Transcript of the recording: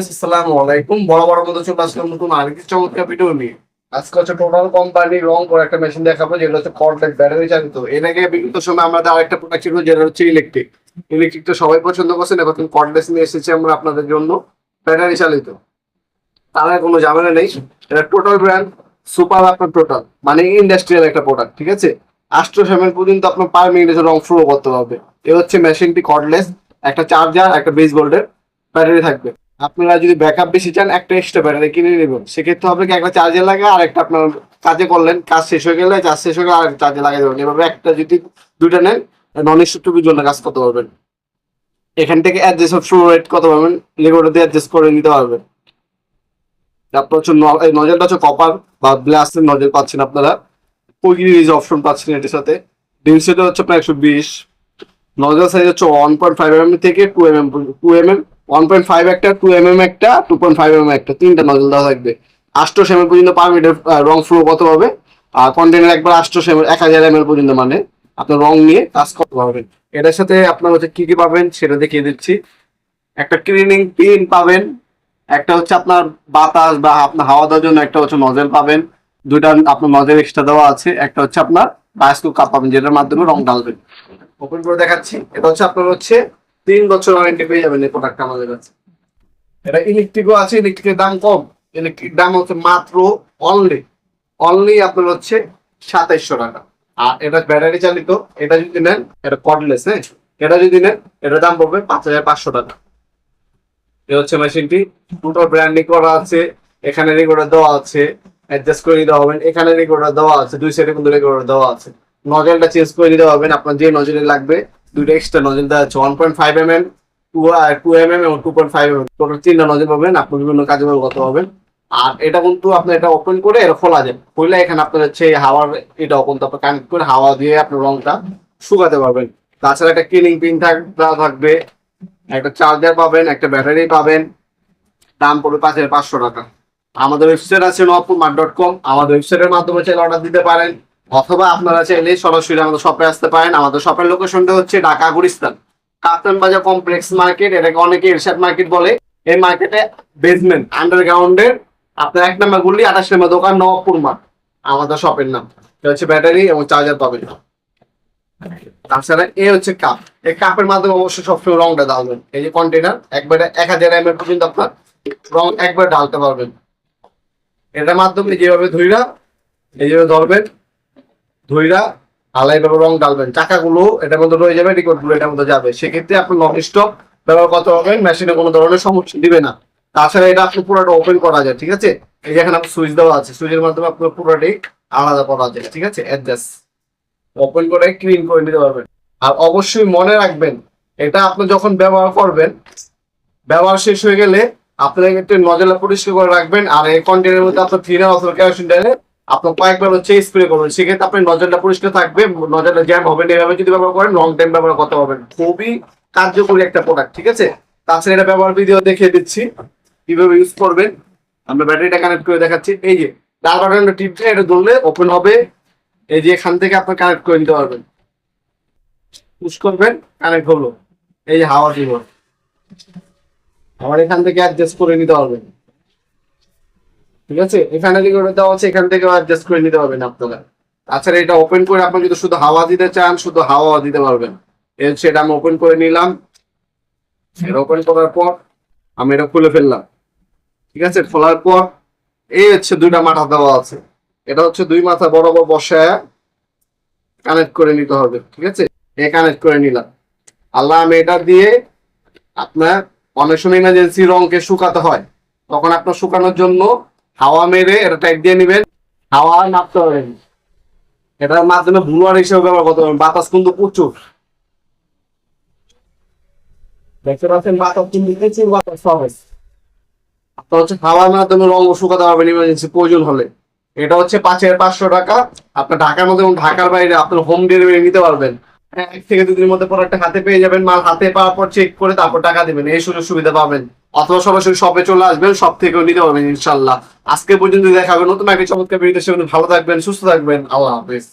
আসসালামু আলাইকুম। বড় বড় মতো চলে নতুন চমৎকার নিয়ে। হচ্ছে টোটাল কোম্পানি রং একটা মেশিন দেখাবো, যেটা হচ্ছে ব্যাটারি চালিত। সময় আমাদের আরেকটা প্রোডাক্ট ছিল, যেটা হচ্ছে ইলেকট্রিক সবাই পছন্দ নিয়ে আমরা আপনাদের জন্য ব্যাটারি চালিত। তার কোনো ঝামেলা নেই, এটা টোটাল ব্র্যান্ড সুপার আপনার টোটাল মানে ইন্ডাস্ট্রিয়াল একটা প্রোডাক্ট ঠিক আছে? আষ্টশো সেভেন পর্যন্ত আপনার পার মিনিটে রং ফ্লো করতে পারবে এ হচ্ছে মেশিনটি কর্ডলেস একটা চার্জার একটা বেস ভোল্টের ব্যাটারি থাকবে। আপনারা যদি ব্যাকআপ বেশি চান, একটা এক্সট্রা ব্যাটারি কিনে নেবেন। সেক্ষেত্রে হবে কি, একটা চার্জে লাগে আর একটা আপনার কাজে করলেন, কাজ শেষ হয়ে গেলে চার্জ শেষ হয়ে গেলে আর চার্জে লাগিয়ে দেবেন। এভাবে একটা যদি দুইটা নেন নন স্টপের জন্য কাজ করতে পারবেন। এখান থেকে অ্যাডজাস্ট অফ ফ্লো রেট করতে পারবেন লেগোটা দিয়ে অ্যাডজাস্ট করে নিতে পারবেন। তারপর হচ্ছে নজলটা হচ্ছে কপার বা ব্লাস্টের নজল পাচ্ছেন আপনারা। কুইক অপশন পাচ্ছেন এটির সাথে। ডেন্সিটি হচ্ছে আপনার একশো বিশ। নজল সাইজ হচ্ছে ওয়ান পয়েন্ট ফাইভ এম থেকে two M M two M M one point five একটা টু এম এম একটা টু পয়েন্ট ফাইভ এম একটা, তিনটা নজল দেওয়া থাকবে। আষ্টশো এম পর্যন্ত পার মিনিটের রং ফ্লো কত হবে? আর কন্টেনার একবার আষ্টশো এম এক হাজার এম পর্যন্ত মানে। আপনার রং নিয়ে কাজ করতে পারবেন। এটার সাথে আপনার হচ্ছে কি কি পাবেন সেটা দেখিয়ে দিচ্ছি। একটা ক্লিনিং পিন পাবেন, একটা হচ্ছে আপনার বাতাস বা আপনার হাওয়া দেওয়ার জন্য একটা হচ্ছে নজেল পাবেন। দুইটা আপনার নজেল এক্সট্রা দেওয়া আছে, একটা হচ্ছে আপনার বায়োস্কোপ কাপ পাবেন, যেটার মাধ্যমে রং ঢালবেন। ওপেন করে দেখাচ্ছি। এটা হচ্ছে আপনার হচ্ছে তিন বছর ওয়ারেন্টি পেয়ে যাবেন এই প্রোডাক্টটা আমাদের কাছে। এটা ইলেকট্রিকও আছে ইলেকট্রিকের দাম কম। ইলেকট্রিক দাম হচ্ছে মাত্র অনলি অনলি আপনার হচ্ছে সাতাইশশো টাকা। আর এটা ব্যাটারি চালিত, এটা যদি নেন, এটা কর্ডলেস হ্যাঁ? এটা যদি নেন, এটার দাম পড়বে পাঁচ হাজার পাঁচশো টাকা। এ হচ্ছে মেশিনটি দুটো ব্র্যান্ডিং করা আছে, এখানে রেগুলার দেওয়া আছে অ্যাডজাস্ট করে নিতে হবে। এখানে রেগুলার দেওয়া আছে, দুই সাইডে কিন্তু রেগুলার দেওয়া আছে। নজেলটা চেঞ্জ করে দিতে পারবেন আপনার যে নজলে লাগবে দুইটা এক্সট্রা নজল দেওয়া আছে one point five M M two two M M এবং two point five M total তিনটা নজল পাবেন, আপনি বিভিন্ন কাজে ব্যবহার করতে পারবেন আর এটা কিন্তু আপনি এটা ওপেন করে এটা খোলা যায় খুললে এখানে আপনার হচ্ছে হাওয়ার এটা কিন্তু আপনি কানেক্ট করে হাওয়া দিয়ে আপনার রংটা শুকাতে পারবেন। তাছাড়া একটা কিলিং পিন থাকবে, একটা চার্জার পাবেন, একটা ব্যাটারি পাবেন। দাম পড়বে পাঁচ হাজার পাঁচশো টাকা। আমাদের ওয়েবসাইট আছে নপুর মার্ট ডট কম আমাদের ওয়েবসাইটের মাধ্যমে চাইলে অর্ডার দিতে পারেন। অথবা আপনারা চাইলে সরাসরি আমাদের শপে আসতে পারেন। আমাদের শপের লোকেশনটা হচ্ছে ঢাকা গুলিস্তান কাপ্তান বাজার কমপ্লেক্স মার্কেট এটাকে অনেকে এরশাদ মার্কেট বলে। এই মার্কেটে বেসমেন্ট আন্ডারগ্রাউন্ডের আপনার এক নাম্বার গুলি, আঠাশ নাম্বার দোকান নবপুর মাঠ আমাদের শপের নাম। এটা হচ্ছে ব্যাটারি এবং চার্জার পাবেন। তাছাড়া এ হচ্ছে কাপ এই কাপের মাধ্যমে অবশ্যই সবসময় রংটা ঢালবেন। এই যে কন্টেনার একবারে এক হাজার এম পর্যন্ত আপনার রং একবার ঢালতে পারবেন। এটার মাধ্যমে যেভাবে ধুইরা, এইভাবে ধরবেন। ধুইরা আলাই ভাবে রং ঢালবেন। চাকাগুলো এটার মধ্যে রয়ে যাবে রিকর্ডগুলো এটার মধ্যে যাবে। সেক্ষেত্রে আপনি নন স্টপ ব্যবহার করতে পারবেন মেশিনে কোনো ধরনের সমস্যা দিবে না। তাছাড়া এটা আপনি পুরোটা ওপেন করা যায়, ঠিক আছে? এই যে এখানে আপনার সুইচ দেওয়া আছে সুইচের মাধ্যমে আপনার পুরোটাই আলাদা করা যায়, ঠিক আছে? অ্যাডজাস্ট ওপেন করে ক্লিন করে নিতে পারবেন। আর অবশ্যই মনে রাখবেন, এটা আপনি যখন ব্যবহার করবেন, ব্যবহার শেষ হয়ে গেলে আপনার একটু নজলা পরিষ্কার করে রাখবেন, আর এই কন্টেনারের মধ্যে আপনার থিনার অথবা কেরোসিন ঢেলে আপনার কয়েকবার হচ্ছে স্প্রে করবেন। সেক্ষেত্রে আপনি নজলটা পরিষ্কার থাকবে নজলটা জ্যাম হবে না, এভাবে যদি ব্যবহার করেন লং টাইম ব্যবহার করতে পারবেন। খুবই কার্যকরী একটা প্রোডাক্ট ঠিক আছে? তাছাড়া এটা ব্যবহার ভিডিও দেখিয়ে দিচ্ছি, কীভাবে ইউজ করবেন। আমরা ব্যাটারিটা কানেক্ট করে দেখাচ্ছি। এই যে, ডাল বাটনটা টিপে এটা ধরলে ওপেন হবে। এই যে, এখান থেকে আপনি কানেক্ট করে নিতে পারবেন। পুশ করবেন কানেক্ট হলো। এই যে, হাওয়া দিব আবার এখান থেকে অ্যাডজাস্ট করে নিতে পারবেন। ঠিক আছে? এখানে থেকে ওটা দেওয়া আছে এখান থেকে অ্যাডজাস্ট করে নিতে পারবেন আপনারা। তাছাড়া এটা ওপেন করে আপনি যদি শুধু হাওয়া দিতে চান, শুধু হাওয়া দিতে পারবেন। এর সেটা আমি ওপেন করে নিলাম। এটা ওপেন করার পর আমি এটা খুলে ফেললাম। ঠিক আছে? খোলার পর এই হচ্ছে দুইটা মাথা দেওয়া আছে। এটা হচ্ছে দুই মাথা বরাবর বসায় কানেক্ট করে নিতে হবে, ঠিক আছে? এ কানেক্ট করে নিলাম। আল্লাহ আমি এটা দিয়ে আপনার অনেক সময় ইমার্জেন্সি রঙকে শুকাতে হয়। তখন আপনার শুকানোর জন্য হাওয়া মেরে এটা টাইট দিয়ে নেবেন। হাওয়া নাপতে পারেন এটার মাধ্যমে ভুলোয়ার হিসেবে ব্যবহার করতে পারবেন বাতাস কিন্তু প্রচুর। আপনার হচ্ছে শুকাতে ইমার্জেন্সি প্রয়োজন হলে। এটা হচ্ছে পাঁচ হাজার পাঁচশো টাকা। আপনার ঢাকার মধ্যে ঢাকার বাইরে আপনার হোম ডেলিভারি নিতে পারবেন। এক থেকে দুদিনের মধ্যে প্রোডাক্টটা হাতে পেয়ে যাবেন। মাল হাতে পাওয়ার পর চেক করে তারপর টাকা দিবেন। এই সুযোগ সুবিধা পাবেন। অথবা সরাসরি শপে চলে আসবেন সব থেকেও নিতে পারবেন ইনশাল্লাহ। আজকে পর্যন্ত দেখা হবে নতুন একটা চমৎকার ভিডিও সেগুলো ভালো থাকবেন, সুস্থ থাকবেন। আল্লাহ হাফিজ।